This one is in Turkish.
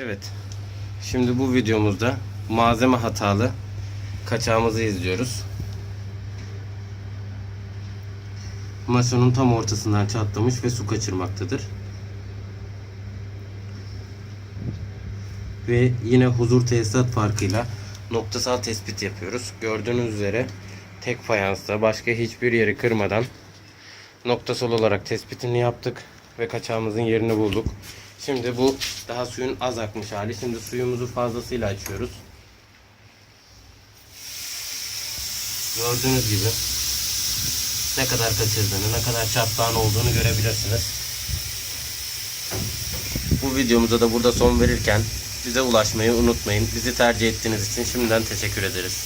Evet. Şimdi bu videomuzda malzeme hatalı kaçağımızı izliyoruz. Maşonun tam ortasından çatlamış ve su kaçırmaktadır. Ve yine huzur tesisat farkıyla noktasal tespit yapıyoruz. Gördüğünüz üzere tek fayansta başka hiçbir yeri kırmadan noktasal olarak tespitini yaptık ve kaçağımızın yerini bulduk. Şimdi bu daha suyun az akmış hali. Şimdi suyumuzu fazlasıyla açıyoruz. Gördüğünüz gibi ne kadar kaçırdığını, ne kadar çatlağın olduğunu görebilirsiniz. Bu videomuza da burada son verirken bize ulaşmayı unutmayın. Bizi tercih ettiğiniz için şimdiden teşekkür ederiz.